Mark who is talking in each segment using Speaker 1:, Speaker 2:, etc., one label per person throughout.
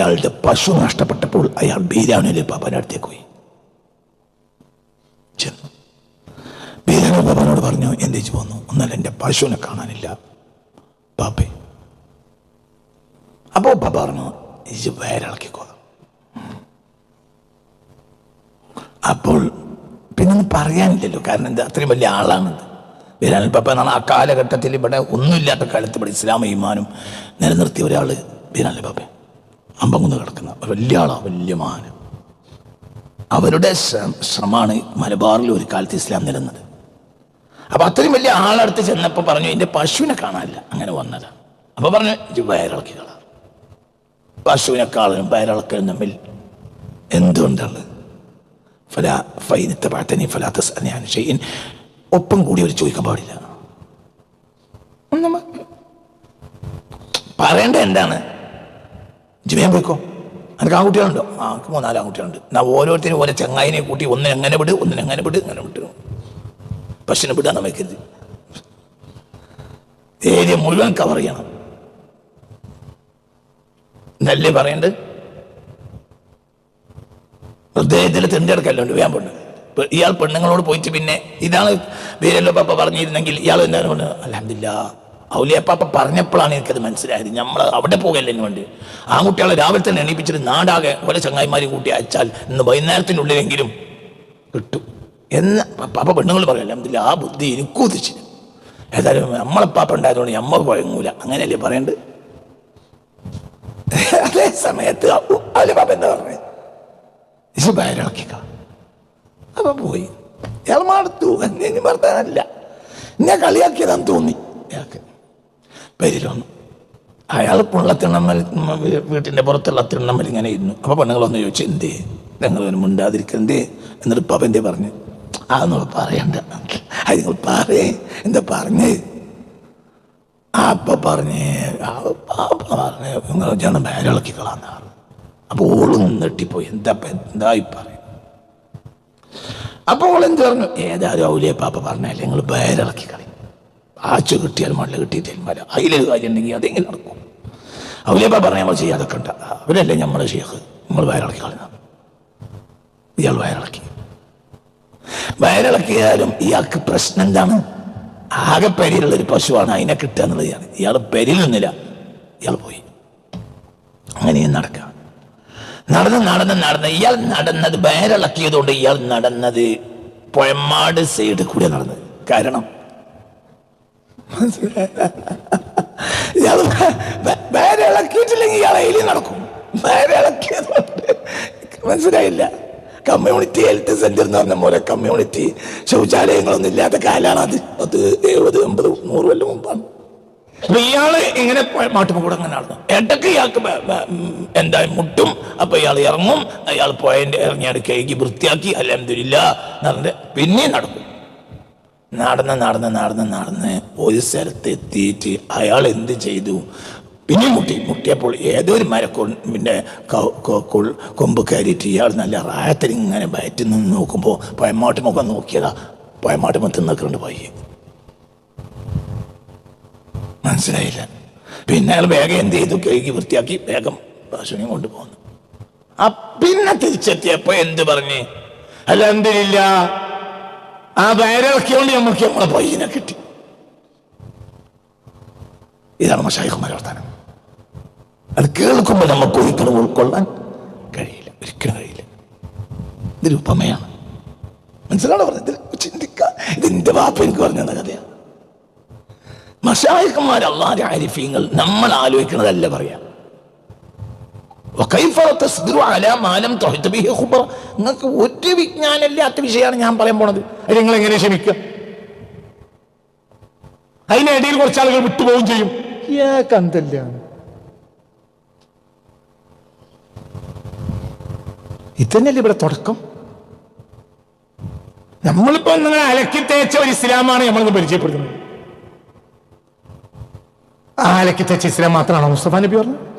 Speaker 1: ഒരാളുടെ പശു നഷ്ടപ്പെട്ടപ്പോൾ അയാൾ ബീരാണിയുടെ പാപ്പന്റെ അടുത്തേക്ക് പോയി. ചെന്നു. ബീരാണി പാപ്പനോട് പറഞ്ഞു എന്തേച്ച് പോന്നു? ഒന്നല്ല എന്റെ പശുവിനെ കാണാനില്ല. പാപ്പേ അപ്പോൾ പാപ്പ പറഞ്ഞു ഇത് വയറിളക്കിക്കോ. അപ്പോൾ പിന്നെ പറയാനില്ലല്ലോ കാരണം എന്താ അത്രയും വലിയ ആളാണ് ബിലാൽ പാപ്പ എന്നാണ് ആ കാലഘട്ടത്തിൽ ഇവിടെ ഒന്നുമില്ലാത്ത കാലത്ത് ഇവിടെ ഇസ്ലാം ഈമാനും നിലനിർത്തിയ ഒരാൾ ബിലാൽ പാപ്പ അമ്പങ്കുന്ന് കിടക്കുന്ന വലിയ ആളാണ് വലിയ മഹാന്. അവരുടെ ശ്ര- ശ്രമമാണ് മലബാറിൽ ഒരു കാലത്ത് ഇസ്ലാം നിലന്നത് അപ്പൊ അത്രയും വലിയ ആളടുത്ത് ചെന്നപ്പോൾ പറഞ്ഞു എന്റെ പശുവിനെ കാണാനില്ല. അങ്ങനെ വന്നതാണ് അപ്പോൾ പറഞ്ഞു ഇത് വയറിളക്കി കളാം പശുവിനെക്കാളും വയറിളക്കലും തമ്മിൽ എന്തുകൊണ്ടാണ് ഫല ഫൈനത്തെ പാട്ടനെ ഫലാത്ത ഞാൻ ഒപ്പം കൂടി അവർ ചോദിക്കാൻ പാടില്ല. പറയേണ്ട എന്താണ്? ജിമയാൻ പോയിക്കോ. എനിക്ക് ആൺകുട്ടികളുണ്ടോ? ആ മൂന്നാൽ ആൺകുട്ടികളുണ്ട്. ഞാൻ ഓരോരുത്തരും ഓരോ ചങ്ങായിനെ കൂട്ടി ഒന്നിനെ എങ്ങനെ വിട് ഒന്നിനെ എങ്ങനെ വിട് അങ്ങനെ വിട്ടു. പശുവിനെ വിടാൻ നമുക്കരുത് ഏരിയ മുഴുവൻ കവർ ചെയ്യണം. എന്നല്ലേ പറയണ്ട്? ഹൃദയത്തിൽ തിരഞ്ഞെടുക്കല്ലുണ്ട് വേഗം പെണ്ണ്. ഇയാൾ പെണ്ണുങ്ങളോട് പോയിട്ട് പിന്നെ ഇതാണ് വീരല്ലോ പപ്പ പറഞ്ഞിരുന്നെങ്കിൽ ഇയാൾ എന്താണ് പറഞ്ഞത്? അലഹമില്ല ഔലിയപ്പാപ്പ പറഞ്ഞപ്പോഴാണ് എനിക്കത് മനസ്സിലായത്. നമ്മൾ അവിടെ പോകല്ലേ വേണ്ടി? ആൺകുട്ടികളെ രാവിലെ തന്നെ എണീപ്പിച്ചിട്ട് നാടാകെ ഓരോ ചങ്ങായിമാരെ കൂട്ടി അയച്ചാൽ ഇന്ന് വൈകുന്നേരത്തിനുള്ളിലെങ്കിലും കിട്ടും എന്ന് പാപ്പ പെണ്ണുങ്ങൾ പറയും എന്തില്ല ആ ബുദ്ധി എനിക്കും ഉദിച്ചു ഏതായാലും നമ്മളെ പാപ്പ ഉണ്ടായതുകൊണ്ട് നമ്മൾ കുഴങ്ങൂല അങ്ങനെയല്ലേ പറയണ്ട്? അതേ സമയത്ത് പാപ്പ എന്താ പറഞ്ഞത് ഇത് വയറിളക്കിക്ക. അപ്പൊ പോയി. ഇയാൾ മാടത്തു. എന്നെ വർത്താനല്ല എന്നെ കളിയാക്കിയതാന്ന് തോന്നി. ഇയാൾക്ക് പേരിൽ വന്നു അയാൾ പുള്ള തിണ്ണമ്മൽ വീട്ടിന്റെ പുറത്തുള്ള തിണ്ണമ്മൽ ഇങ്ങനെ ഇരുന്നു. അപ്പോൾ പെണ്ണുങ്ങൾ വന്ന് ചോദിച്ചു എന്തേ? ഞങ്ങൾ മിണ്ടാതിരിക്കുക എന്തേ? എന്നിട്ട് എന്തേ പറഞ്ഞു അതൊന്നും പറയണ്ട. അത് നിങ്ങൾ പറയേ. എന്താ പറഞ്ഞേ? അപ്പ പറഞ്ഞേ ആ പറഞ്ഞേ നിങ്ങൾ ജനം വയറിളക്കി പറഞ്ഞു. അപ്പോൾ ഓളും നെട്ടിപ്പോയി എന്താ എന്തായി പറയും? അപ്പോൾ ഓൾ എന്ത് പറഞ്ഞു? ഏതായാലും ഔലിയപ്പാപ്പ പാപ്പ പറഞ്ഞാലേ നിങ്ങൾ വയറിളക്കി കളി ആച്ചു കിട്ടിയാൽ മണ്ണിൽ കിട്ടി മല അതിലൊരു കാര്യം ഉണ്ടെങ്കിൽ അതെങ്ങനെ നടക്കും? ഔലിയപ്പ പറഞ്ഞ നമ്മൾ ചെയ്യാതൊക്കെ ഉണ്ട് അവരല്ലേ നമ്മളെ ഷേഖ് നമ്മൾ വയറിളക്കി കളഞ്ഞ. ഇയാൾ വയറിളക്കി. വയറിളക്കിയാലും ഇയാൾക്ക് പ്രശ്നം എന്താണ്? ആകെ പെരിയിലുള്ള ഒരു പശുവാണ് അതിനെ കിട്ടുക എന്നുള്ളതാണ്. ഇയാൾ പെരിയിൽ നിന്നില്ല. ഇയാൾ പോയി. അങ്ങനെയും നടക്കുക നടന്ന് നടന്ന് നടന്ന് ഇയാൾ നടന്നത് വയറിളക്കിയതുകൊണ്ട് ഇയാൾ നടന്നത് പുഴമാട് സൈഡ് കൂടെ നടന്നത്. കാരണം ഇയാൾ വയറിളക്കിയിട്ടില്ലെങ്കിൽ ഇയാൾ എലി നടക്കും. വയറിളക്കിയതുകൊണ്ട് മനസ്സിലായില്ല. കമ്മ്യൂണിറ്റി ഹെൽത്ത് സെന്റർ എന്ന് പറഞ്ഞ പോലെ കമ്മ്യൂണിറ്റി ശൗചാലയങ്ങളൊന്നും ഇല്ലാത്ത കാലാണ് അത്. അത് എഴുപത് എൺപത് നൂറ് കൊല്ലം മുമ്പാണ്. അപ്പൊ ഇയാൾ ഇങ്ങനെ മാട്ടുമ്പോ കൂടെ അങ്ങനെ നടന്നു. ഇടയ്ക്ക് ഇയാൾക്ക് എന്താ മുട്ടും. അപ്പൊ ഇയാൾ ഇറങ്ങും. അയാൾ പോയതിന്റെ ഇറങ്ങിയാണ് കഴുകി വൃത്തിയാക്കി അലഹമില്ല നടന്ന് പിന്നെയും നടക്കും. നടന്ന് നടന്ന് നടന്ന് നടന്ന് ഒരു സ്ഥലത്ത് എത്തിയിട്ട് അയാൾ എന്ത് ചെയ്തു? പിന്നെ മുട്ടി മുട്ടിയപ്പോൾ ഏതോ ഒരു മരക്കൊമ്പിന്റെ കൊമ്പ് കയറിയിട്ട് ഇയാൾ നല്ല റായത്തിൽ ഇങ്ങനെ ബയറ്റിൽ നിന്ന് നോക്കുമ്പോൾ പയമാട്ട് മുഖം നോക്കിയതാ. പയമാട്ട് മുഖത്ത് നിൽക്കുന്നുണ്ട് പയ്യെ മനസ്സിലായില്ല. പിന്നെ അയാൾ വേഗം എന്ത് ചെയ്തു? കഴുകി വൃത്തിയാക്കി വേഗം പശുവിനെ കൊണ്ടുപോകുന്നു ആ പിന്നെ തിരിച്ചെത്തിയപ്പോ എന്ത് പറഞ്ഞ്? അല്ല ആ വയറിളക്കിയോണ്ട് നമുക്ക് നമ്മളെ പയ്യനെ കിട്ടി. ഇതാണ് മഷായിക്കുമാർ വർത്താനം. അത് കേൾക്കുമ്പോൾ നമുക്ക് ഒരിക്കലും ഉൾക്കൊള്ളാൻ കഴിയില്ല ഒരിക്കലും കഴിയില്ല. ഇതൊരു ഉപമയാണ്. മനസ്സിലാണോ പറഞ്ഞത്? ചിന്തിക്കാം. ഇതിന്റെ വാപ്പ എനിക്ക് പറഞ്ഞു കഥയാണ്. മഷായിക്കന്മാർ അള്ളാന്റെ ആരിഫീങ്ങൾ നമ്മൾ ആലോചിക്കുന്നതല്ല പറയാം. നിങ്ങൾക്ക് ഒരു വിജ്ഞാനമില്ലാത്ത വിഷയമാണ് ഞാൻ പറയാൻ പോണത്. അത് നിങ്ങൾ എങ്ങനെ ക്ഷമിക്കുക അതിനിടയിൽ കുറച്ച് ആളുകൾ വിട്ടുപോകും ചെയ്യും കന്തല്ല ഇതന്നെയല്ലേ ഇവിടെ തുടക്കം? നമ്മളിപ്പോ നിങ്ങൾ അലക്കി തേച്ച ഒരു ഇസ്ലാമാണ് നമ്മളിന്ന് പരിചയപ്പെടുത്തുന്നത്. ആ അലക്കി തേച്ച ഇസ്ലാം മാത്രമാണോ മുസ്തഫ നബി പറഞ്ഞത്?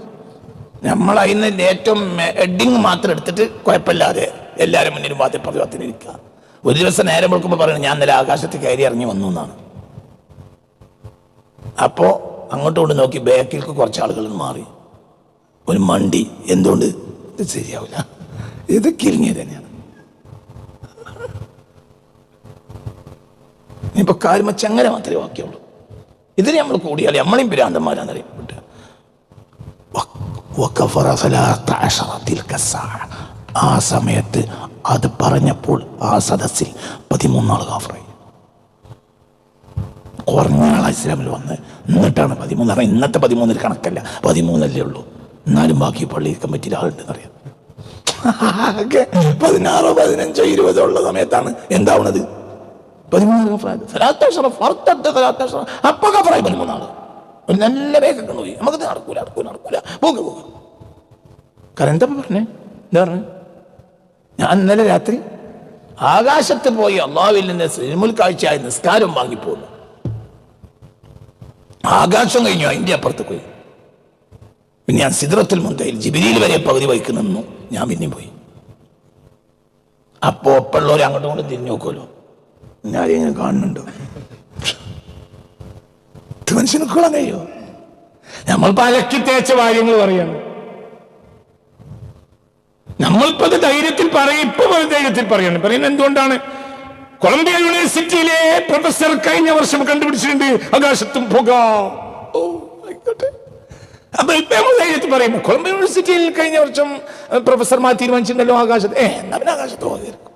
Speaker 1: നമ്മൾ അതിന് ഏറ്റവും ഹെഡിങ് മാത്രം എടുത്തിട്ട് കുഴപ്പമില്ലാതെ എല്ലാവരും മുന്നിലും വാത്തി പതിവത്തിനിരിക്കുക ഒരു ദിവസം നേരം വെളുക്കുമ്പോൾ പറയുന്നത് ഞാൻ ഇന്നലെ ആകാശത്ത് കയറി ഇറങ്ങി വന്നു എന്നാണ്. അപ്പോൾ അങ്ങോട്ടും കൊണ്ട് നോക്കി ബാക്കിലേക്ക് കുറച്ച് ആളുകൾ മാറി.
Speaker 2: ഒരു മണ്ടി എന്തുകൊണ്ട്? ഇത് ശരിയാവില്ല. ഇത് കിരിഞ്ഞത് തന്നെയാണ്. ഇപ്പൊ കാര്യമ ചങ്ങല മാത്രമേ ബാക്കിയുള്ളൂ. ഇതിന് നമ്മൾ കൂടിയാൽ നമ്മളെയും ഭ്രാന്തന്മാരാന്നറിയാം ആ സമയത്ത് അത് പറഞ്ഞപ്പോൾ ആ സദസ്സിൽ പതിമൂന്നാൾ കാഫറായി കുറഞ്ഞ ആൾ ഇസ്ലാമിൽ വന്ന്. എന്നിട്ടാണ് പതിമൂന്ന്. ഇന്നത്തെ പതിമൂന്നിൽ കണക്കല്ല. പതിമൂന്നല്ലേ ഉള്ളൂ. എന്നാലും ബാക്കി പള്ളി കമ്മിറ്റിയിൽ ആളുണ്ടെന്ന് അറിയാം. പതിനാറോ പതിനഞ്ചോ ഇരുപതോ ഉള്ള സമയത്താണ് എന്താവണത്? പതിമൂന്നാൾ അപ്പൊ കഫറായി പതിമൂന്നാൾ. ഒരു നല്ല വേഗം പോയി. നമുക്ക് നടക്കൂല നടക്കൂല നടക്കൂല. പോക പോക കാരണം എന്താ പറഞ്ഞേ? എന്താ പറഞ്ഞു? ഞാൻ ഇന്നലെ രാത്രി ആകാശത്ത് പോയി അള്ളാവിൽ നിന്ന് സിനിമൽ കാഴ്ചയായ നിസ്കാരം വാങ്ങിപ്പോന്നു. ആകാശം കഴിഞ്ഞു അതിന്റെ അപ്പുറത്ത് പോയി. പിന്നെ ഞാൻ സിദ്രത്തിൽ മുന്തയിൽ ജിബിലിയിൽ വരെ പകുതി വഹിക്ക് നിന്നു. ഞാൻ പിന്നെ പോയി. അപ്പോ ഒപ്പുള്ളവർ അങ്ങോട്ടും ഇങ്ങോട്ടും തിരിഞ്ഞു നോക്കുമല്ലോ ഞാൻ ഇങ്ങനെ കാണുന്നുണ്ടോ? ഇത് മനുഷ്യന് കൊള്ളാൻ കഴിയോ? നമ്മൾ പലക്കി തേച്ച കാര്യങ്ങൾ പറയണം. നമ്മളിപ്പോ അത് ധൈര്യത്തിൽ പറയും ഇപ്പൊ ധൈര്യത്തിൽ പറയണം. പറയുന്നത് എന്തുകൊണ്ടാണ്? കൊളംബിയ യൂണിവേഴ്സിറ്റിയിലെ പ്രൊഫസർ കഴിഞ്ഞ വർഷം കണ്ടുപിടിച്ചിട്ടുണ്ട് ആകാശത്തും പുക. ഓ അപ്പൊ ഇപ്പൊ നമ്മൾ ധൈര്യത്തിൽ കൊളംബിയ യൂണിവേഴ്സിറ്റിയിൽ കഴിഞ്ഞ വർഷം പ്രൊഫസർമാർ തീരുമാനിച്ചിട്ടുണ്ടല്ലോ ആകാശത്ത്. ഏ എന്നാ പിന്നെ ആകാശത്ത് പോകാതിരിക്കും.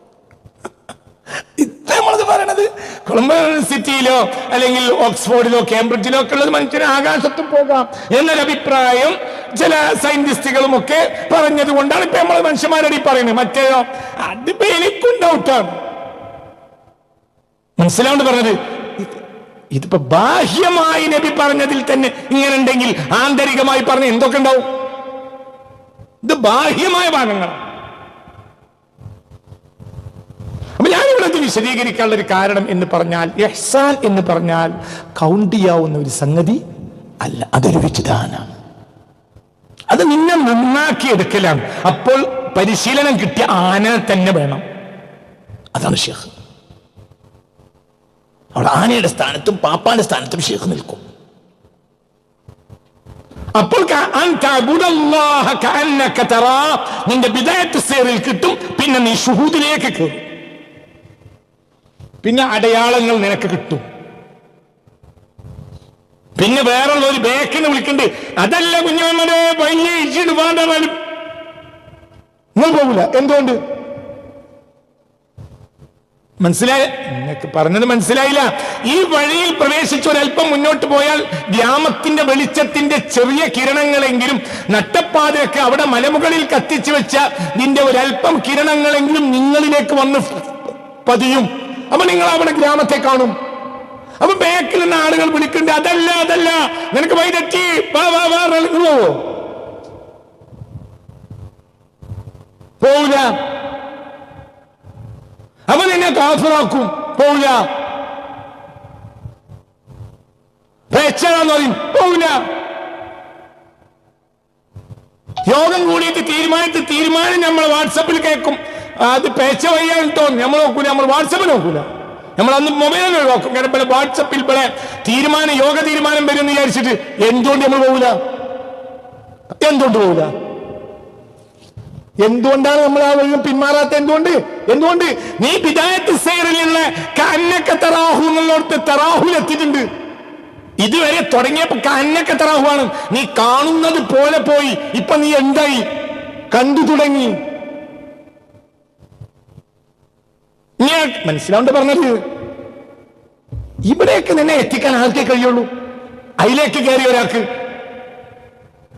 Speaker 2: പറയണത് കൊളംബിയ യൂണിവേഴ്സിറ്റിയിലോ അല്ലെങ്കിൽ ഓക്സ്ഫോർഡിലോ കേംബ്രിഡ്ജിലോ ഒക്കെ ഉള്ളത് മനുഷ്യന് ആകാശത്ത് പോകാം എന്നൊരു അഭിപ്രായം ചില സയന്റിസ്റ്റുകളും ഒക്കെ പറഞ്ഞത് കൊണ്ടാണ് ഇപ്പൊ നമ്മൾ മനുഷ്യന്മാരോട് പറയുന്നത്. മറ്റേതോ അതിപ്പോ എനിക്കും ഡൗട്ടാണ് മനസ്സിലാവുണ്ട് പറഞ്ഞത്? ഇത് ഇതിപ്പോ ബാഹ്യമായി നബി പറഞ്ഞതിൽ തന്നെ ഇങ്ങനെ ഉണ്ടെങ്കിൽ ആന്തരികമായി പറഞ്ഞ എന്തൊക്കെ ഉണ്ടാവും? ഇത് ബാഹ്യമായ ഭാഗങ്ങളാണ് അപ്പൊ ഞാനിവിടെ ഇത് വിശദീകരിക്കാനുള്ള ഒരു കാരണം എന്ന് പറഞ്ഞാൽ എഹ്സാൻ എന്ന് പറഞ്ഞാൽ കൗണ്ട് ചെയ്യാവുന്ന ഒരു സംഗതി അല്ല അതൊരു വിചിതാനാണ് അത് നിന്നെ നന്നാക്കി എടുക്കലാണ്. അപ്പോൾ പരിശീലനം കിട്ടിയ ആന തന്നെ വേണം. അതാണ് ഷെയ്ഖ്. അവിടെ ആനയുടെ സ്ഥാനത്തും പാപ്പാന്റെ സ്ഥാനത്തും ഷെയ്ഖ് നിൽക്കും. അപ്പോൾ. നിന്റെ വിദായത്ത് സേറിൽ കിട്ടും പിന്നെ നീ ഷുഹൂദിലേക്ക് കയറും പിന്നെ അടയാളങ്ങൾ നിനക്ക് കിട്ടും. പിന്നെ വേറുള്ള ഒരു ബേക്കിന് വിളിക്കണ്ട്. അതല്ല കുഞ്ഞമ്മനെ വലിയ ഇച്ചിട്ട് പാടാനും നിങ്ങൾ പോകില്ല എന്തുകൊണ്ട്? മനസ്സിലായ നിങ്ങൾക്ക് പറഞ്ഞത് മനസ്സിലായില്ല. ഈ വഴിയിൽ പ്രവേശിച്ച് ഒരല്പം മുന്നോട്ട് പോയാൽ ഗ്രാമത്തിന്റെ വെളിച്ചത്തിന്റെ ചെറിയ കിരണങ്ങളെങ്കിലും നട്ടപ്പാതയൊക്കെ അവിടെ മലമുകളിൽ കത്തിച്ചു വെച്ച നിന്റെ ഒരല്പം കിരണങ്ങളെങ്കിലും നിങ്ങളിലേക്ക് വന്ന് പതിയും. അപ്പൊ നിങ്ങൾ അവിടെ ഗ്രാമത്തെ കാണും. അപ്പൊ ബാക്കിൽ നിന്ന് ആളുകൾ വിളിക്കുന്നുണ്ട് അതല്ല അതല്ല നിനക്ക് വൈതെറ്റി പോവോ? പോവില്ല. അവൻ എന്നെ കാഫറാക്കും. പോവില്ല. പറയും. പോവില്ല. യോഗം കൂടിയിട്ട് തീരുമാനിച്ച് തീരുമാനം നമ്മൾ വാട്സപ്പിൽ കേൾക്കും. അത് പേച്ച വയ്യാന്ന് തോന്നി നമ്മൾ നോക്കൂല നമ്മൾ വാട്സപ്പ് നോക്കൂല. നമ്മൾ അന്ന് മൊബൈലിൽ നോക്കും. കാരണം ഇവിടെ വാട്സപ്പിൽ പോലെ തീരുമാനം യോഗ തീരുമാനം വരും വിചാരിച്ചിട്ട് എന്തുകൊണ്ട് നമ്മൾ പോകില്ല എന്തുകൊണ്ട് പോകില്ല എന്തുകൊണ്ടാണ് നമ്മൾ ആ വഴി പിന്മാറാത്ത? എന്തുകൊണ്ട്? എന്തുകൊണ്ട്? നീ ബിദായത്ത് സേറിലുള്ള കന്നക്ക തറാഹു എന്നുള്ളടത്ത് എത്തിയിട്ടുണ്ട്. ഇതുവരെ തുടങ്ങിയപ്പോ കന്നക്ക തറാഹുവാണ്. നീ കാണുന്നത് പോലെ പോയി. ഇപ്പൊ നീ എന്തായി? കണ്ടു തുടങ്ങി. ഞാൻ മനസ്സിലാണ്ട് പറഞ്ഞത്. ഇവിടേക്ക് നിന്നെ എത്തിക്കാൻ ആർക്കേ കഴിയുള്ളൂ? അതിലേക്ക് കയറിയ ഒരാൾക്ക്.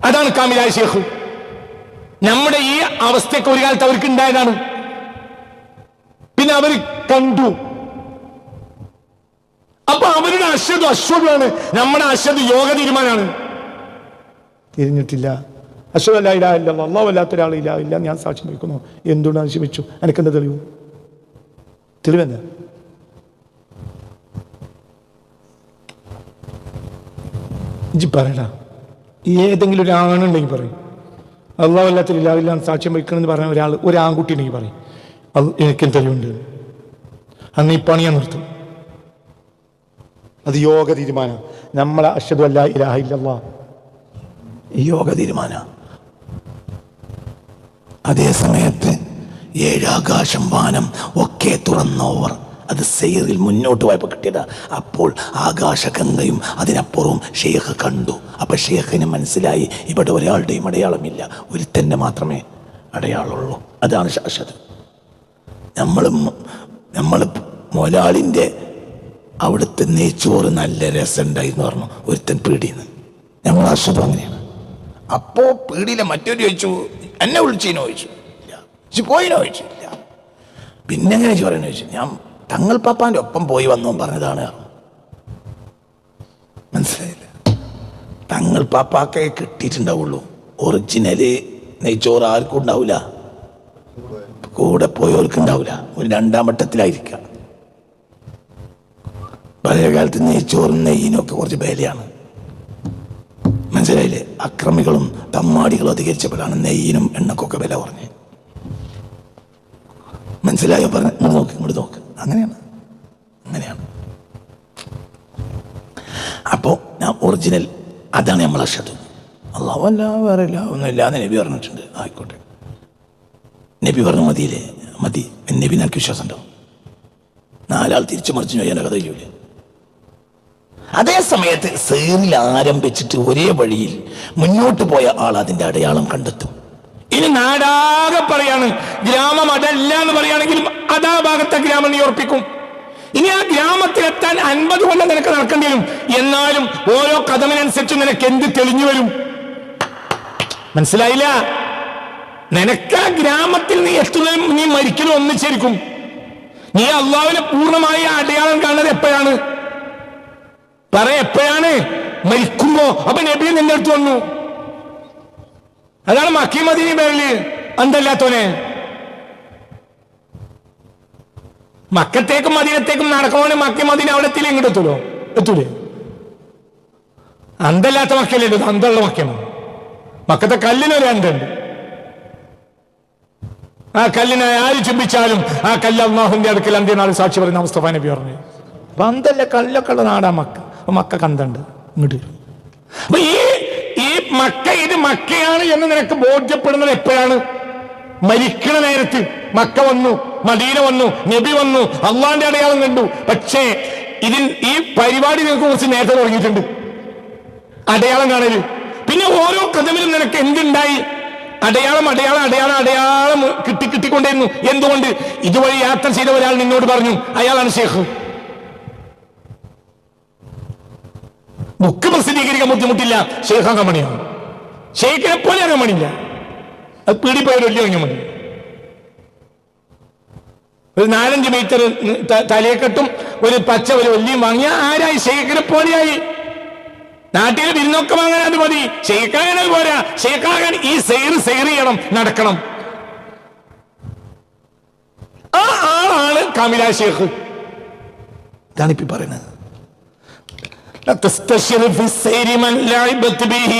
Speaker 2: അതാണ് കാമിലായ ശേഖു. നമ്മുടെ ഈ അവസ്ഥയൊക്കെ ഒരു കാലത്ത് അവർക്ക് ഉണ്ടായതാണ്. പിന്നെ അവർ കണ്ടു. അപ്പൊ അവരുടെ അശ്വത് അശ്വതാണ് നമ്മുടെ അശ്വത് യോഗ തീരുമാനമാണ് തിരിഞ്ഞിട്ടില്ല. അശ്വതല്ല ഇല്ല ഇല്ല അള്ളാഹല്ലാത്ത ഒരാളില്ല ഇല്ല ഞാൻ സാക്ഷ്യം വയ്ക്കുന്നു എന്തുകൊണ്ടാണ് ക്ഷമിച്ചു? എനിക്കെന്താ തെളിവ്? തെളിവെന്താ ഇജി പറയടാ. ഏതെങ്കിലും ഒരു ആണുണ്ടെങ്കിൽ പറയും. അള്ളാഹല്ലാത്തില്ല അല്ലാത്ത എന്ന് സാക്ഷ്യം വയ്ക്കണമെന്ന് പറഞ്ഞ ഒരാൾ ഒരു ആൺകുട്ടി ഉണ്ടെങ്കിൽ പറയും. അത് എനിക്കും തെളിവുണ്ട് അന്ന് ഈ പണിയാ നിർത്തും. അത് യോഗ തീരുമാനം. നമ്മളെ അശ്വതു അല്ല ഇലാഹ ഇല്ലല്ലാ
Speaker 1: യോഗ തീരുമാന. അതേ സമയത്ത് ഏഴാകാശം വാനം ഒക്കെ തുറന്നോവർ. അത് സെയറിൽ മുന്നോട്ട് പോയപ്പോൾ കിട്ടിയതാ. അപ്പോൾ ആകാശഗംഗയും അതിനപ്പുറവും ഷെയ്ഖ് കണ്ടു. അപ്പൊ ഷെയ്ഖിന് മനസ്സിലായി ഇവിടെ ഒരാളുടെയും അടയാളമില്ല. ഒരുത്തന്നെ മാത്രമേ അടയാളമുള്ളൂ അതാണ് ശാശ്വതം നമ്മൾ നമ്മൾ മൊലാളിന്റെ അവിടുത്തെ നെയ്ച്ചോറ് നല്ല രസമുണ്ടായി എന്ന് പറഞ്ഞു. ഒരുത്തൻ പീടിയെന്ന് ഞങ്ങൾ അശ്വതം അങ്ങനെയാണ്. അപ്പോൾ പീടിയിലെ മറ്റൊരു ചോദിച്ചു എന്നെ വിളിച്ചു ചോദിച്ചു. ഇജ്ജ് പോയിനോ ചോദിച്ചില്ല പിന്നെ എങ്ങനെ ചോദിച്ചു ചോദിച്ചു. ഞാൻ തങ്ങൾ പാപ്പാന്റെ ഒപ്പം പോയി വന്നു പറഞ്ഞതാണ്. മനസ്സിലായില്ല? തങ്ങൾ പാപ്പാക്കെ കിട്ടിയിട്ടുണ്ടാവുള്ളൂ. ഒറിജിനൽ നെയ്ച്ചോറ് ആർക്കും ഉണ്ടാവില്ല കൂടെ പോയവർക്ക് ഉണ്ടാവില്ല ഒരു രണ്ടാം വട്ടത്തിലായിരിക്കാം. പഴയ കാലത്ത് നെയ്ച്ചോറും നെയ്യിനും ഒക്കെ കുറച്ച് വിലയാണ്. മനസ്സിലായില്ലേ? അക്രമികളും തമ്മാടികളും അധികരിച്ചപ്പോഴാണ് നെയ്യിനും എണ്ണക്കൊക്കെ വില കുറഞ്ഞ് മനസ്സിലായോ? പറഞ്ഞു ഇങ്ങോട്ട് നോക്ക് ഇങ്ങോട്ട് നോക്ക്. അങ്ങനെയാണ്. അങ്ങനെയാണ്. അപ്പോൾ ഞാൻ ഒറിജിനൽ അതാണ് നമ്മൾ അഷത് അള്ളാഹല്ല വേറെ ഇല്ല ഒന്നുമില്ല എന്ന് നബി പറഞ്ഞിട്ടുണ്ട്. ആയിക്കോട്ടെ. നബി പറഞ്ഞ മതിയില്ലേ? മതി. നബി നിനക്ക് വിശ്വാസം ഉണ്ടാവും നാലാൾ തിരിച്ചു മറിച്ചു കഥ ചെയ്യൂലേ അതേ സമയത്ത് സേറിൽ ആരംഭിച്ചിട്ട് ഒരേ വഴിയിൽ മുന്നോട്ട് പോയ ആൾ അതിന്റെ അടയാളം കണ്ടെത്തും.
Speaker 2: ഇനി നാടാകെ പറയാണ് ഗ്രാമം അതല്ല എന്ന് പറയുകയാണെങ്കിലും അതാ ഭാഗത്തെ ഗ്രാമം നീ ഉറപ്പിക്കും. ഇനി ആ ഗ്രാമത്തിലെത്താൻ അൻപത് കൊല്ലം നിനക്ക് നടക്കേണ്ടി വരും. എന്നാലും ഓരോ കഥമിനനുസരിച്ച് നിനക്ക് എന്ത് തെളിഞ്ഞു വരും? മനസ്സിലായില്ല? നിനക്ക് ആ ഗ്രാമത്തിൽ നീ എത്തുന്നതും നീ മരിക്കലും ഒന്നിച്ചിരിക്കും നീ അള്ളാവിനെ പൂർണമായി അടയാളം കാണുന്നത് എപ്പോഴാണ്? പറ എപ്പോഴാണ്? മരിക്കുമ്പോ. അപ്പൊ നബി നിന്റെ അടുത്ത് വന്നു. അതാണ് മക്കി മദീനി പേരിൽ അന്തല്ലാത്തോനെ. മക്കത്തേക്കും മദീനത്തേക്കും നടക്കണോന് മക്കി മദീന അവിടെ എത്തിയില്ല? ഇങ്ങോട്ട് എത്തൂലോ? എത്തൂലേ? അന്തല്ലാത്ത മക്കല്ലല്ലോ അന്തുള്ള മക്കാണ് മക്കത്തെ കല്ലിനൊരു അന്തുണ്ട് ആ കല്ലിനെ ആര് ചുംബിച്ചാലും ആ കല്ല് അള്ളാഹുന്റെ അടുക്കൽ അന്ത്യ നാളെ സാക്ഷി പറയുന്ന മുസ്തഫ നബി പറഞ്ഞു. അപ്പൊ അന്തല്ല കല്ലൊക്കെ ഉള്ള നാടാ മക്ക. മക്ക കണ്ടുണ്ട് ഇങ്ങോട്ട് അപ്പൊ ഈ മക്ക ഇത് മക്കയാണ് എന്ന് നിനക്ക് ബോധ്യപ്പെടുന്നത് എപ്പോഴാണ്? മരിക്കണ നേരത്ത് മക്ക വന്നു മദീന വന്നു നബി വന്നു അള്ളാന്റെ അടയാളം കണ്ടു. പക്ഷേ ഇതിൽ ഈ പരിപാടി നിനക്ക് കുറച്ച് നേരത്തെ തുടങ്ങിയിട്ടുണ്ട്. അടയാളം കാണൽ പിന്നെ ഓരോ കഥവിലും നിനക്ക് എന്തുണ്ടായി? അടയാളം അടയാളം അടയാളം അടയാളം കിട്ടി കിട്ടിക്കൊണ്ടിരുന്നു. എന്തുകൊണ്ട്? ഇതുവഴി യാത്ര ചെയ്ത ഒരാൾ നിന്നോട് പറഞ്ഞു അയാളാണ് ഷേഖ് ബുക്ക് പ്രസിദ്ധീകരിക്കാൻ ബുദ്ധിമുട്ടില്ല. ഷെയ്ഖ് അങ്കമണിയാണ് ഷെയ്ഖിനെ പോലെ അങ്കമണിയില്ല അത് പീടിപ്പോയ വലിയ അങ്കമണി ഒരു നാലഞ്ച് മീറ്റർ തലയെക്കെട്ടും ഒരു പച്ച ഒരു വല്യം വാങ്ങിയ ആരായി? ഷെയ്ഖിനെ പോലെയായി. നാട്ടിൽ വിരുന്നൊക്കെ വാങ്ങാൻ അത് മതി. ഷെയ്ഖാകാൻ അത് പോരാ. ഷെയ്ഖാകാൻ ഈ സെയർ സെയർ ചെയ്യണം നടക്കണം. ആ ആളാണ് കമിലാ ഷെയ്ഖ്
Speaker 1: ഇതാണ് ഇപ്പൊ പറയുന്നത്.
Speaker 2: لا تستشر في السير من لعبت به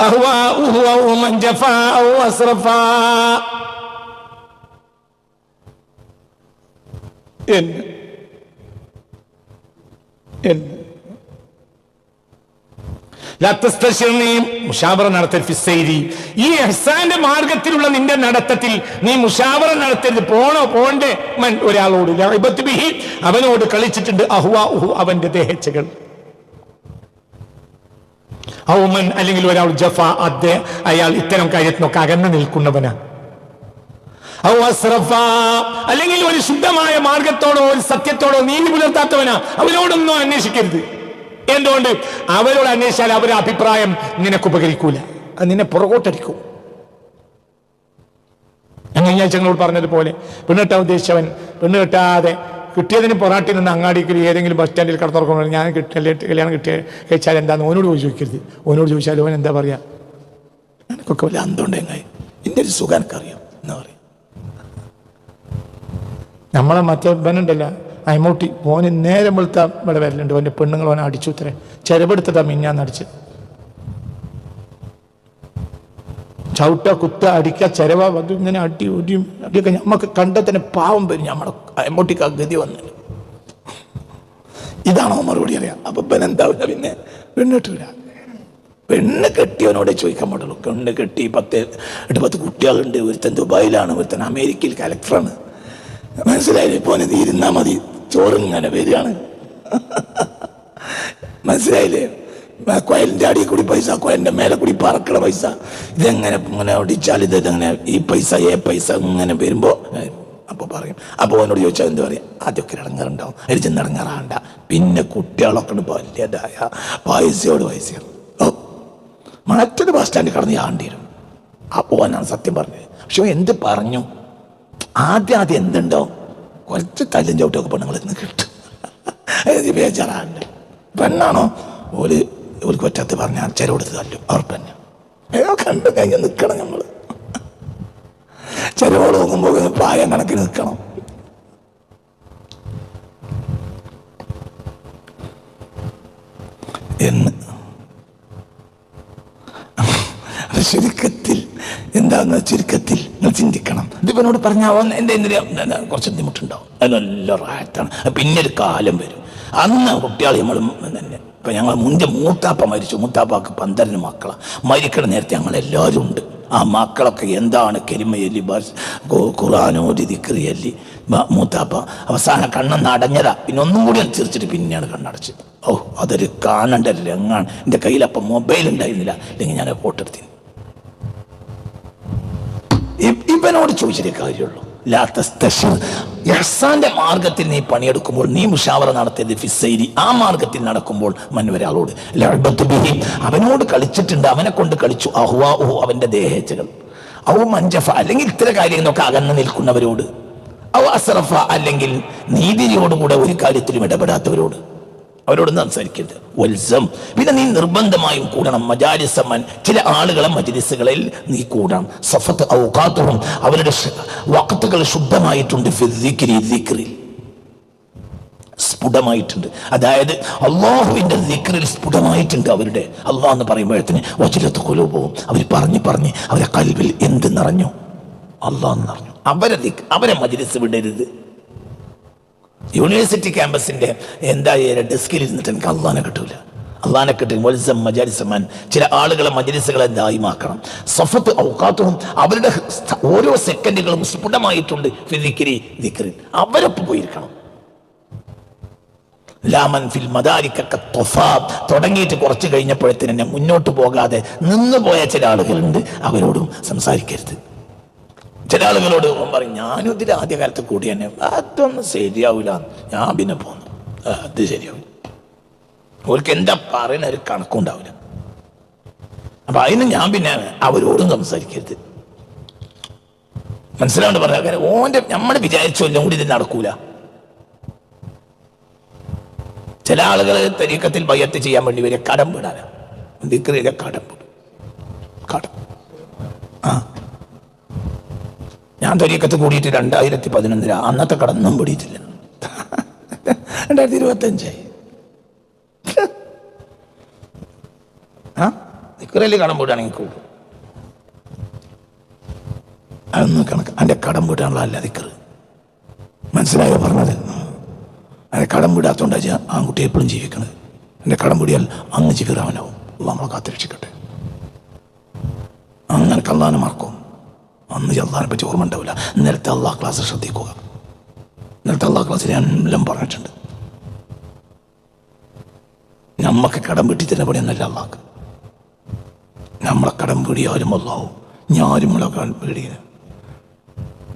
Speaker 2: أهواؤه أو من جفا أو أسرفا എന്ന് എന്ന് ലത്തസ്തശിർ നീ മുഷാവറ നടത്തരുത് ഫിസ്സൈരി ഈ എഹ്സാന്റെ മാർഗത്തിലുള്ള നിന്റെ നടത്തത്തിൽ നീ മുഷാവറ നടത്തരുത് പോണോ പോണ്ടേ മൻ ഒരാളോട് ലഅബത്ത് ബിഹി അവനോട് കളിച്ചിട്ടുണ്ട് അഹ്വാ ഉഹു അവന്റെ ദേഹച്ചകൾ ഔമൻ അല്ലെങ്കിൽ ഒരാൾ ജഫ അദ്ദേഹം അയാൾ ഇത്തരം കാര്യത്തിനൊക്കെ അകന്നു നിൽക്കുന്നവനാണ് അല്ലെങ്കിൽ ഒരു ശുദ്ധമായ മാർഗത്തോടോ ഒരു സത്യത്തോടോ നീതി പുലർത്താത്തവനാ. അവരോടൊന്നും അന്വേഷിക്കരുത്. എന്തുകൊണ്ട്? അവരോട് അന്വേഷിച്ചാൽ അവരുടെ അഭിപ്രായം നിനക്ക് ഉപകരിക്കൂല. അത് നിന്നെ പുറകോട്ടടിക്കും. ഞാൻ കഴിഞ്ഞ ആഴ്ച നിങ്ങളോട് പറഞ്ഞതുപോലെ പെണ്ണിട്ടാൻ ഉദ്ദേശിച്ചവൻ പെണ്ണ് കെട്ടാതെ കിട്ടിയതിന് പൊറാട്ടിൽ നിന്ന് അങ്ങാടിക്കൽ ഏതെങ്കിലും ബസ് സ്റ്റാൻഡിൽ കടത്തുറക്കണം ഞാൻ കിട്ടിയ കല്യാണം കിട്ടിയ കഴിച്ചാൽ എന്താന്ന് ഓനോട് പോയി ഓനോട് ചോദിച്ചാൽ ഓൻ എന്താ പറയാ?
Speaker 1: എനിക്കൊക്കെ വല്ല അന്തമുണ്ട് എങ്ങനെ എന്റെ ഒരു സുഖം എനിക്കറിയാം എന്നാ പറയും.
Speaker 2: നമ്മളെ മറ്റേ ബനുണ്ടല്ല അയമൂട്ടി. ഓന് നേരം വെളുത്ത ഇവിടെ വരലുണ്ട്. ഓന്റെ പെണ്ണുങ്ങൾ ഓനെ അടിച്ചു ഇത്രേ. മിന്നാന്ന് അടിച്ച് ചവിട്ട കുത്ത അടിക്ക ചെരവ അത് ഇങ്ങനെ അടി ഒടിയും അടിയൊക്കെ നമുക്ക് കണ്ട തന്നെ പാവം വരും. നമ്മളെ
Speaker 1: അയമ്പൊട്ടിക്ക് ഗതി വന്നില്ല ഇതാണോ മറുപടി അറിയാം? അപ്പൊ പിന്നെന്താവില്ല പിന്നെ? പെണ്ണിട്ടില്ല പെണ്ണ് കെട്ടിയവനോടെ ചോദിക്കാൻ പാടുള്ളൂ. പെണ്ണ് കെട്ടി പത്ത് എട്ട് പത്ത് കുട്ടികളുണ്ട്. ഒരുത്തൻ ദുബായിലാണ് ഒരുത്തൻ അമേരിക്കയിൽ കലക്ടറാണ്. മനസ്സിലായില്ലേ? പോനെ ഇരുന്നാൽ മതി. ചോറിങ്ങനെ വരികയാണ്. മനസ്സിലായില്ലേ? കൊയലിന്റെ അടിയിൽ കൂടി പൈസ കൊയലിന്റെ മേലെ കൂടി പറക്കണ പൈസ. ഇതെങ്ങനെ ഇങ്ങനെ ഒടിച്ചാൽ ഇത് ഇതെങ്ങനെ ഈ പൈസ ഏ പൈസ ഇങ്ങനെ വരുമ്പോൾ അപ്പോൾ പറയും. അപ്പോൾ അവനോട് ചോദിച്ചാൽ എന്ത് പറയും? ആദ്യമൊക്കെ ഇടങ്ങാറുണ്ടാവും. ചെന്ന് ഇടങ്ങാറാണ്ട പിന്നെ കുട്ടികളൊക്കെ വലിയതായ പൈസയോട് പൈസയാണ് ഓ മറ്റൊരു ബസ് സ്റ്റാൻഡിൽ കടന്ന് ആണ്ടി വരും. അപ്പോൾ അവനാണ് സത്യം പറഞ്ഞത്. പക്ഷെ എന്ത് പറഞ്ഞു? ആദ്യം ആദ്യം എന്തുണ്ടോ കുറച്ച് തല്ലും ചവിട്ടൊക്കെ പെണ്ണുങ്ങൾ ഇന്ന് കിട്ടും. പെണ്ണാണോ? ഒരു ഒരു കൊറ്റത്ത് പറഞ്ഞാൽ ചെറുകൊടുത്ത് തല്ലും. അവർ പെണ്ണ് അയ്യോ കണ്ടു കഴിഞ്ഞ് നിൽക്കണം നമ്മൾ ചെലവോട് നോക്കുമ്പോൾ പ്രായം കണക്കിന് നിൽക്കണം എന്ന്. ചുരുക്കത്തിൽ എന്താന്ന് ചുരുക്കത്തിൽ നിങ്ങൾ ചിന്തിക്കണം. ഇതിപ്പനോട് പറഞ്ഞാൽ എന്റെ എന്തിനാ കുറച്ച് ബുദ്ധിമുട്ടുണ്ടാവും. അത് നല്ല റായത്താണ് പിന്നെ ഒരു കാലം വരും. അന്ന് കുട്ടികൾ നമ്മൾ തന്നെ ഇപ്പം ഞങ്ങൾ മുന്റെ മൂത്താപ്പ മരിച്ചു. മൂത്താപ്പാക്ക് പന്ത്രണ്ട് മക്കളാണ് മരിക്കണ നേരത്തെ ഞങ്ങളെല്ലാവരും ഉണ്ട്. ആ മക്കളൊക്കെ എന്താണ് കരിമയല്ലി ബസ് ഖുറാനോ ദിക്രിയല്ലി മൂത്താപ്പ. അവസാനം കണ്ണെന്ന് അടഞ്ഞതാ പിന്നെ ഒന്നും കൂടി ചിരിച്ചിട്ട് പിന്നെയാണ് കണ്ണടച്ചത്. ഓ അതൊരു കാണണ്ട രംഗാണ്. എന്റെ കയ്യിലപ്പം മൊബൈൽ ഉണ്ടായിരുന്നില്ല. അല്ലെങ്കിൽ ഞാൻ ഫോട്ടോ എടുത്തിന് ഇവനോട് ചോദിച്ചിട്ടേ കാര്യമുള്ളൂ. യഹ്സാന്റെ മാർഗത്തിൽ നീ പണിയെടുക്കുമ്പോൾ നീ മുഷാവറ നടത്തിയത് ഫിസൈരി ആ മാർഗത്തിൽ നടക്കുമ്പോൾ മനുവരാളോട് ലഅബത്തു ബിഹി. അവനോട് കളിച്ചിട്ടുണ്ട് അവനെ കൊണ്ട് കളിച്ചു. അഹുവാ ഊഹു അവന്റെ ദേഹേച്ചകൾ ഔ മഞ്ചഫ അല്ലെങ്കിൽ ഇത്തരം കാര്യങ്ങളൊക്കെ അകന്നു നിൽക്കുന്നവരോട്. ഔ അസറഫ അല്ലെങ്കിൽ നീതിയോടുകൂടെ ഒരു കാര്യത്തിലും ഇടപെടാത്തവരോട്. അവരോട് സംസാരിക്കരുത്. വത്സം പിന്നെ നീ നിർബന്ധമായും കൂടണം. മജാലിസമ്മൻ ചില ആളുകളെ മജലിസുകളിൽ നീ കൂടണം. സഫത്ത് ഔക്കാത്തും അവരുടെ വക്കത്തുകൾ ശുദ്ധമായിട്ടുണ്ട്. സ്ഫുടമായിട്ടുണ്ട്. അതായത് അള്ളാഹുവിന്റെ ദിക്കറിൽ സ്ഫുടമായിട്ടുണ്ട് അവരുടെ. അള്ളാഹ് എന്ന് പറയുമ്പോഴത്തിന് വചലത്ത് കൊലുപോകും അവർ പറഞ്ഞു പറഞ്ഞ് അവരെ കൽവിൽ എന്ത് നിറഞ്ഞു? അള്ളാഹ് നിറഞ്ഞു. അവരെ അവരെ മജിലിസ് വിടരുത്. യൂണിവേഴ്സിറ്റി ക്യാമ്പസിന്റെ എന്താ ഡെസ്കിൽ ഇരുന്നിട്ട് എനിക്ക് അള്ളാനെ കിട്ടൂല. അള്ളാനെ കിട്ടും മൊലിസം മജാലിസമാൻ ചില ആളുകളെ മജലിസുകളെ ദായിമാക്കണം സഫത്ത് ഔക്കാത്തും അവരുടെ ഓരോ സെക്കൻഡുകളും സ്ഫുടമായിട്ടുണ്ട് ഫിദിക്കിരി ദിക്രി അവരൊപ്പം പോയിരിക്കണം. ലാമൻ ഫിൽ മദാരിക്കൊക്കെ തുടങ്ങിയിട്ട് കുറച്ച് കഴിഞ്ഞപ്പോഴത്തേന് മുന്നോട്ട് പോകാതെ നിന്നുപോയ ചില ആളുകളുണ്ട്. അവരോടും സംസാരിക്കരുത്. ചില ആളുകളോട് ഓൻ പറയും ഞാനും ഇതിൽ ആദ്യകാലത്ത് കൂടി തന്നെ അതൊന്നും ശരിയാവില്ല ഞാൻ പിന്നെ പോന്നു. അത് ശരിയാവില്ല അവർക്ക് എന്താ പറയുന്ന ഒരു കണക്കുണ്ടാവില്ല അപ്പൊ അതിന് ഞാൻ പിന്നെ അവരോടും സംസാരിക്കരുത്. മനസ്സിലാണ്ട് പറഞ്ഞ കാര്യം? ഓന്റെ നമ്മൾ വിചാരിച്ചല്ലോ കൂടി ഇത് നടക്കൂല. ചില ആളുകൾ തരീക്കത്തിൽ ബയ്യത്ത് ചെയ്യാൻ വേണ്ടി വരെ കടം വിടാനാ. കടം വിടും. കടം. ആ. ഞാൻ തൊരീക്കത്ത് കൂടിയിട്ട് രണ്ടായിരത്തി പതിനൊന്നില. അന്നത്തെ കടന്നും പിടിയിട്ടില്ല. രണ്ടായിരത്തി ഇരുപത്തഞ്ചായി ആ? നിക്കറയിൽ കടം വീടാണെങ്കിൽ കൂടും അതൊന്നും കണക്ക്. എന്റെ കടം വീടാനുള്ള അല്ല നിക്കറ്. മനസ്സിലായോ പറഞ്ഞത്? അതിന്റെ കടം വിടാത്തോണ്ടാ ആൺകുട്ടി എപ്പോഴും ജീവിക്കണത്. എന്റെ കടം വീടിയാൽ അങ്ങ് ജീവിറാവനാവും നമ്മളെ കാത്തിരക്ഷിക്കട്ടെ അങ്ങനെ കള്ളാനും മറക്കും. അന്ന് അള്ളാഹിനെ പറ്റി ഓർമ്മ ഉണ്ടാവില്ല. നേരത്തെ അള്ളാഹ് ക്ലാസ് ശ്രദ്ധിക്കുക. നേരത്തെ അള്ളാഹ് ക്ലാസ്സിൽ ഞാൻ എല്ലാം പറഞ്ഞിട്ടുണ്ട്. നമ്മക്ക് കടം വീട്ടി തന്നെ പണിയൊന്നല്ല അള്ളാഹ്. നമ്മളെ കടം വീടിയാലും അള്ളാഹു. ഞാനും നമ്മളെ കടം വീടിയത്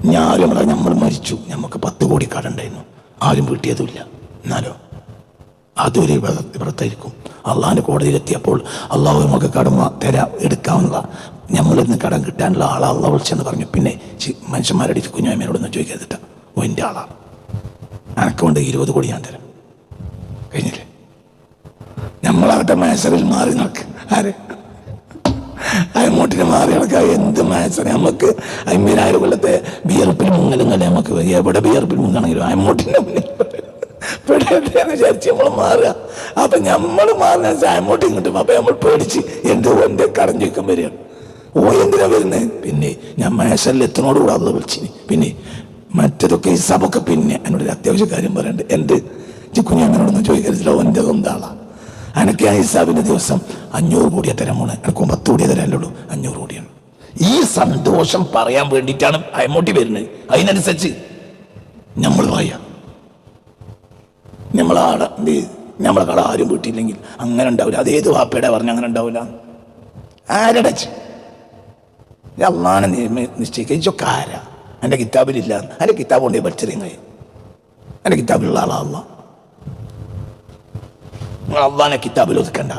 Speaker 1: ഞാനും നമ്മൾ മരിച്ചു. നമുക്ക് പത്ത് കോടി കടണ്ടായിരുന്നു ആരും വീട്ടിയതുമില്ല. എന്നാലോ? അതൊരു വ്രത്തായിരിക്കും അള്ളാഹിന്റെ കോടതിയിലെത്തിയപ്പോൾ അള്ളാഹു നമുക്ക് കടമ തരാം എടുക്കാവുന്ന നമ്മളിന്ന് കടം കിട്ടാനുള്ള ആളാ അള്ളാഹ് വിളിച്ചെന്ന് പറഞ്ഞു. പിന്നെ മനുഷ്യന്മാരുടെ കുഞ്ഞായ്മയോടൊന്നും ചോദിക്കാതിട്ട. ഓ എന്റെ ആളാണ് അനക്കൊണ്ട് ഇരുപത് കോടി ഞാൻ തരാം. കഴിഞ്ഞില്ലേ? നമ്മളാകട്ടെ മേസറിൽ മാറി നടക്ക്. ആരെ? അയമോട്ടിന് മാറി നടക്കുക എന്ത് മേസർ നമുക്ക് അമ്പതിനായിരം കൊല്ലത്തെ ബിയർപ്പിൽ മുങ്ങലെന്നല്ലേ നമുക്ക് എവിടെ ബിയർപ്പിൽ മുങ്ങാണെങ്കിലും അയമോട്ടിന്റെ മുന്നിൽ പെടേണ്ടെന്ന് നമ്മൾ മാറുക. അപ്പൊ നമ്മൾ മാറുന്ന അയമോട്ട് ഇങ്ങോട്ടും അപ്പൊ നമ്മൾ പേടിച്ച് എന്ത് എന്റെ കടഞ്ഞു വെക്കാൻ വരികയാണ്. ഓ എന്തിനാ പിന്നെ ഞാൻ മേശറിൽ എത്തനോട് കൂടെ അത് വിളിച്ചിന് പിന്നെ മറ്റതൊക്കെ ഈ സഭൊക്കെ പിന്നെ എന്നോട് ഒരു അത്യാവശ്യ കാര്യം പറയണ്ട്. എന്ത്? ചിക്കുഞ്ഞി അങ്ങനോടൊന്നും ചോദിക്കരുതല്ലോ. എന്റെ എന്താളാ അനക്ക് ആ ഹിസാബിന്റെ ദിവസം അഞ്ഞൂറ് കോടിയെ തരാമോണ് എനിക്ക് പത്ത് കോടിയെ തരാനുള്ളൂ അഞ്ഞൂറ് കോടിയാണ്. ഈ സന്തോഷം പറയാൻ വേണ്ടിയിട്ടാണ് അയമോട്ടി വരുന്നത്. അതിനനുസരിച്ച് നമ്മൾ പറയാം. നമ്മളാടെ എന്ത്? നമ്മളെ കട ആരും വീട്ടിയില്ലെങ്കിൽ അങ്ങനെ ഉണ്ടാവില്ല. അതേത് വാപ്പയുടെ പറഞ്ഞ അങ്ങനെ ഉണ്ടാവില്ല. ആരടച്ച്? അള്ളാനെ നിശ്ചയിച്ചൊക്കെ ആരാ? എന്റെ കിതാബിലില്ല എന്റെ കിതാബ് കൊണ്ടേ പഠിച്ചറിയുന്നത് എന്റെ കിതാബിലുള്ള ആളാ നിങ്ങൾ കിതാബിൽ ഒതുക്കണ്ട.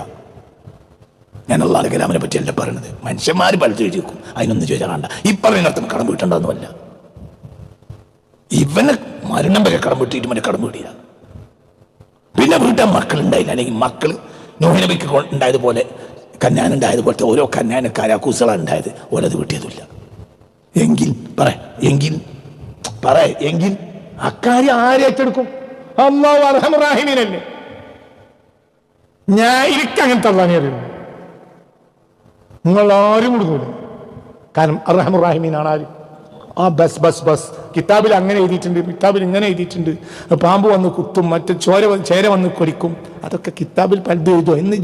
Speaker 1: ഞാൻ അള്ളാഹ് കലാമിനെ പറ്റിയല്ല പറയണത്. മനുഷ്യന്മാർ പലതും എഴുതിക്കും അതിനൊന്നും ചോദിച്ചാൽ കണ്ട ഈ പറയുന്നിടത്തും കടം വീട്ടണ്ടെന്നല്ല ഇവനെ മരണം വരെ കടം വീട്ടിയിട്ട് മറ്റേ കടം വീടില്ല. പിന്നെ വീട്ടാൻ മക്കളുണ്ടായില്ല. അല്ലെങ്കിൽ മക്കൾ നോഹിനബിക്ക് ഉണ്ടായതുപോലെ കന്യാൻ ഉണ്ടായതുപോലത്തെ ഓരോ കന്യാനക്കാരാ കുസള ഉണ്ടായത് ഓരത് വീട്ടിയതുമില്ല. എങ്കിൽ പറ എങ്കിൽ പറ എങ്കിൽ
Speaker 2: അക്കാര്യം ആരേറ്റെടുക്കും അള്ളാഹു അർഹമുറാഹിമീനല്ലേ ഞാൻ എനിക്ക് അങ്ങനെ തള്ളാനേ അറിയുന്നു നിങ്ങൾ ആരും കൊടുക്കൂല കാരണം അർഹമുറാഹിമീനാണ് ആര്? ആ ബസ് ബസ് ബസ്. കിതാബിൽ അങ്ങനെ എഴുതിയിട്ടുണ്ട് കിതാബിൽ ഇങ്ങനെ എഴുതിയിട്ടുണ്ട്. പാമ്പ് വന്ന് കുത്തും മറ്റു ചോര ചേര വന്ന് കൊടിക്കും അതൊക്കെ കിതാബിൽ പലതും എഴുതും എന്ന്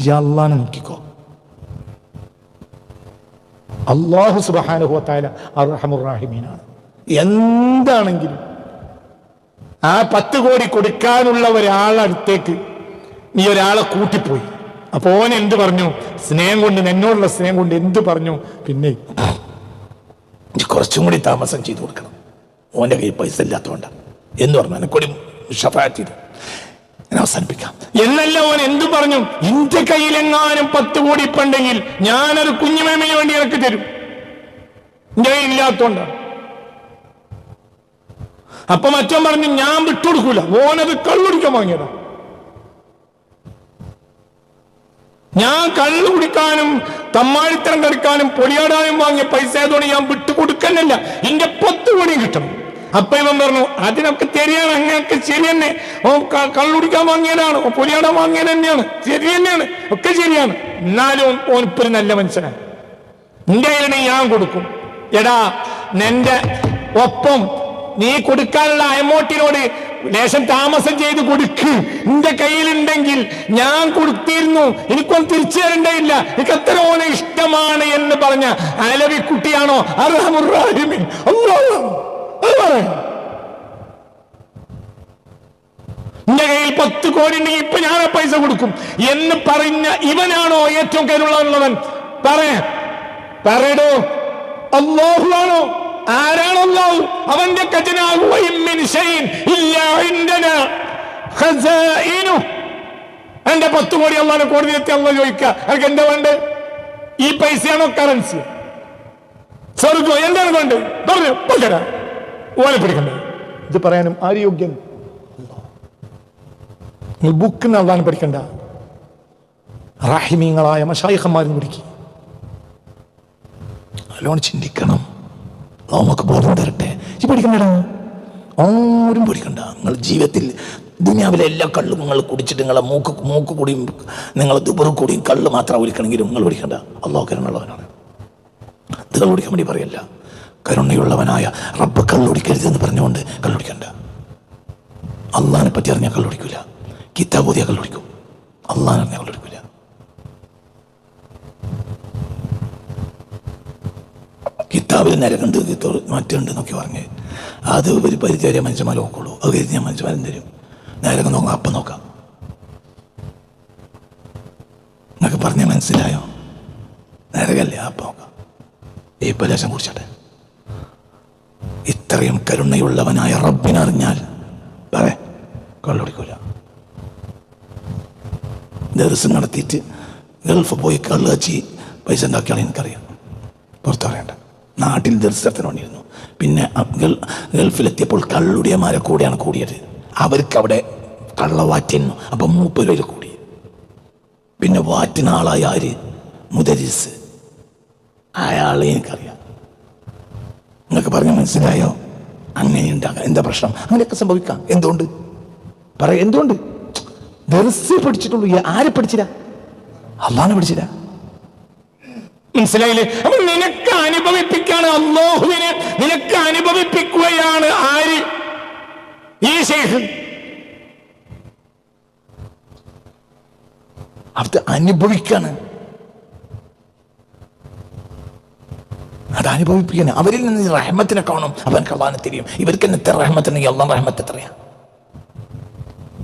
Speaker 2: അള്ളാനെ നോക്കിക്കോ. അള്ളാഹു സുബാനുഭവത്തായ അറഹമുറാഹിമീനാണ് എന്താണെങ്കിലും ആ പത്ത് കോടി കൊടുക്കാനുള്ള ഒരാളടുത്തേക്ക് നീ ഒരാളെ കൂട്ടിപ്പോയി. അപ്പൊ ഓൻ എന്ത് പറഞ്ഞു? സ്നേഹം കൊണ്ട് എന്നോടുള്ള സ്നേഹം കൊണ്ട് എന്ത് പറഞ്ഞു? പിന്നെ
Speaker 1: കുറച്ചും കൂടി താമസം ചെയ്തു കൊടുക്കണം. ഓന്റെ കയ്യിൽ പൈസ ഇല്ലാത്തതുകൊണ്ട്. എന്ന് പറഞ്ഞു എന്നെ കൂടി ഷഫാറ്റ് ചെയ്തു. ഞാൻ അവസാനിപ്പിക്കാം.
Speaker 2: എന്നല്ല അവൻ എന്തു പറഞ്ഞു? ഇന്റെ കയ്യിലെങ്ങാനും പത്ത് കോടി പണ്ടെങ്കിൽ ഞാനൊരു കുഞ്ഞുമേമയ്ക്ക് വേണ്ടി ഇറക്കി തരും. എന്റെ കയ്യിൽ ഇല്ലാത്തോണ്ടാണ് അപ്പൊ മറ്റോ പറഞ്ഞു ഞാൻ വിട്ടുകൊടുക്കൂല. ഓനത് കള്ളുടിക്കാൻ വാങ്ങിയതാ. ഞാൻ കള്ളു കുടിക്കാനും തമ്മാടിത്തരം കളിക്കാനും പൊടിയാടാനും വാങ്ങിയ പൈസ ആയതുകൊണ്ട് ഞാൻ വിട്ടുകൊടുക്കുന്നില്ല. എന്റെ പത്ത് കോടിയും കിട്ടണം. അപ്പൊ ഇവൻ പറഞ്ഞു അതിനൊക്കെ തെരിയാണ് അങ്ങനെയൊക്കെ ശരി തന്നെ. ഓ കള്ളുടിക്കാൻ വാങ്ങിയതാണ് ഓ പൊടിയാടാൻ വാങ്ങിയത് തന്നെയാണ് ശരി തന്നെയാണ് ഒക്കെ ശരിയാണ്. എന്നാലും ഓനിപ്പൊരു നല്ല മനുഷ്യനാണ് നിന്റെ കയ്യിൽ ഞാൻ കൊടുക്കും. എടാ നിന്റെ ഒപ്പം നീ കൊടുക്കാനുള്ള അയമോട്ടിനോട് ലേശം താമസം ചെയ്ത് കൊടുക്ക്. നിന്റെ കയ്യിലുണ്ടെങ്കിൽ ഞാൻ കൊടുത്തിരുന്നു. എനിക്കൊന്നും തിരിച്ചു തരണ്ടേയില്ല എനിക്ക് അത്ര ഓനെ ഇഷ്ടമാണ് എന്ന് പറഞ്ഞ അലവി കുട്ടിയാണോ അർഹമുറാഹിമീൻ അല്ലാഹ്. നിന്റെ കയ്യിൽ പത്ത് കോടി ഉണ്ടെങ്കിൽ ഇപ്പൊ ഞാൻ ആ പൈസ കൊടുക്കും. എന്ന് പറഞ്ഞ ഇവനാണോ ഏറ്റവും കരുള്ളവൻ പറയാ. പറയടോ. അള്ളാഹു ആണോ? ആരാണ് അള്ളാഹു അവന്റെ ഖജനാഹു എന്റെ പത്ത് കോടി അള്ളാഹ് കോടതി എത്തി അള്ളാഹ് ചോദിക്കുക അതൊക്കെ എന്താ വേണ്ട ഈ പൈസയാണോ കറൻസി സ്വർഗോ എന്താണ് വേണ്ടത്? പറഞ്ഞു. ഓനെ പിടിക്കണ്ടേ? ഇത് പറയാനും ആര് യോഗ്യൻ നിങ്ങൾ ബുക്ക് നൽകാൻ പഠിക്കണ്ട. റാഹിമീങ്ങളായ മഷായിഹന്മാരും പഠിക്കും
Speaker 1: നല്ലോണം ചിന്തിക്കണം. നമുക്ക് ബോധം തരട്ടെ. ഈ പഠിക്കണ്ടടാ? ആരും പഠിക്കണ്ട. നിങ്ങൾ ജീവിതത്തിൽ ദുനിയാവിലെ എല്ലാ കള്ളും നിങ്ങൾ കുടിച്ചിട്ട് നിങ്ങളെ മൂക്ക് മൂക്ക് കൂടിയും നിങ്ങളെ ദുബറു കൂടിയും കള്ള് മാത്രം ഒരിക്കണമെങ്കിലും നിങ്ങൾ പഠിക്കണ്ട. അള്ളാഹുക്കരനുള്ളവനാണ് കള്ളുടിക്കാൻ വേണ്ടി പറയല്ല. കരുണയുള്ളവനായ റബ്ബ് കള്ളൊടിക്കരുത് എന്ന് പറഞ്ഞുകൊണ്ട് കള്ളൊടിക്കണ്ട. അള്ളാഹിനെ പറ്റി അറിഞ്ഞാൽ കള്ളൊടിക്കില്ല ഓതിയാൽ കള്ളുടിക്കും. അള്ളാഹിനെ അറിഞ്ഞാൽ കള്ളൊടിക്കില്ല കിതാബിൽ നരകണ്ട് മറ്റുണ്ട് എന്നൊക്കെ പറഞ്ഞ് അത് ഒരു വരെ മനുഷ്യന്മാർ നോക്കുള്ളൂ. അത് കരുതി ഞാൻ മനുഷ്യന്മാരും തരും. നരകം നോക്കാം അപ്പം നോക്കാം. എന്നൊക്കെ പറഞ്ഞാൽ മനസ്സിലായോ? നരകല്ലേ അപ്പം നോക്കാം. പ്രദേശം കുറിച്ചട്ടെ ഇത്രയും കരുണയുള്ളവനായ റബ്ബിനറിഞ്ഞാൽ പറ കള്ളുടിക്കൂല. ദിവസം നടത്തിയിട്ട് ഗൾഫ് പോയി കള്ള് വച്ച് പൈസ ഉണ്ടാക്കിയാണ് എനിക്കറിയാം. പുറത്തു പറയണ്ട. നാട്ടിൽ ദർശനത്തിന് വേണ്ടിയിരുന്നു പിന്നെ ഗൾഫിലെത്തിയപ്പോൾ കള്ളുടിയന്മാരെ കൂടെയാണ് കൂടിയത്. അവർക്ക് അവിടെ കള്ള വാറ്റുന്നു അപ്പം പേര് കൂടി. പിന്നെ വാറ്റിന ആളായ ആര്? മുദരിസ്. അയാളെ എനിക്കറിയാം. നിങ്ങൾക്ക് പറഞ്ഞ മനസ്സിലായോ? അങ്ങനെയുണ്ടാകാം എന്താ പ്രശ്നം? അങ്ങനെയൊക്കെ സംഭവിക്കാം. എന്തുകൊണ്ട്? പറ എന്തുകൊണ്ട്? ദർസ് പഠിച്ചിട്ടുള്ളൂ. ആരെ പഠിച്ചില്ല അള്ളാനെ പഠിച്ചില്ല
Speaker 2: മനസ്സിലായില്ലേ? അപ്പൊ നിനക്ക് അനുഭവിപ്പിക്കാണ് അള്ളാഹുവിനെ നിനക്ക് അനുഭവിപ്പിക്കുകയാണ് ആര്? ഈ ശേഖ്.
Speaker 1: അത് അനുഭവിക്കാണ്. അത് അനുഭവിപ്പിക്കണം. അവരിൽ നിന്ന് റഹ്മത്തിനെ കാണും. അവൻ കള്ളാനെ തിരിയും. ഇവർക്ക് എന്നത്തെ റഹ്മത്തിന് എല്ലാം റഹ്മത്ത് എത്രയാണ്